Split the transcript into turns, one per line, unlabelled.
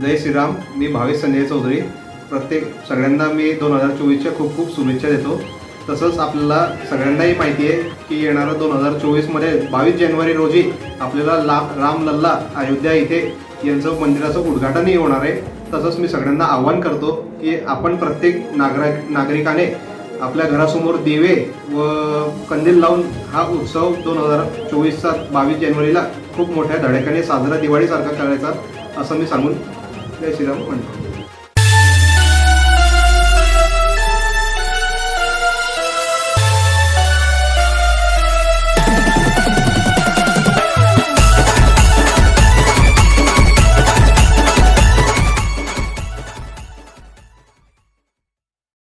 जय श्रीराम मी भावेश संजय चौधरी. प्रत्येक सगळ्यांना मी दोन हजार चोवीसच्या खूप खूप शुभेच्छा देतो. तसंच आपल्याला सगळ्यांनाही माहिती आहे की येणारं दोन हजार चोवीसमध्ये बावीस जानेवारी रोजी आपल्याला ला राम लल्ला अयोध्या इथे यांचं मंदिराचं उद्घाटनही होणार आहे. तसंच मी सगळ्यांना आव्हान करतो की आपण प्रत्येक नागरिक नागरिकाने आपल्या घरासमोर दिवे व कंदील लावून हा उत्सव दोन हजार चोवीसचा बावीस जानेवारीला खूप मोठ्या धडाक्याने साजरा दिवाळीसारखा करायचा असं मी सांगून जय श्रीराम म्हणतो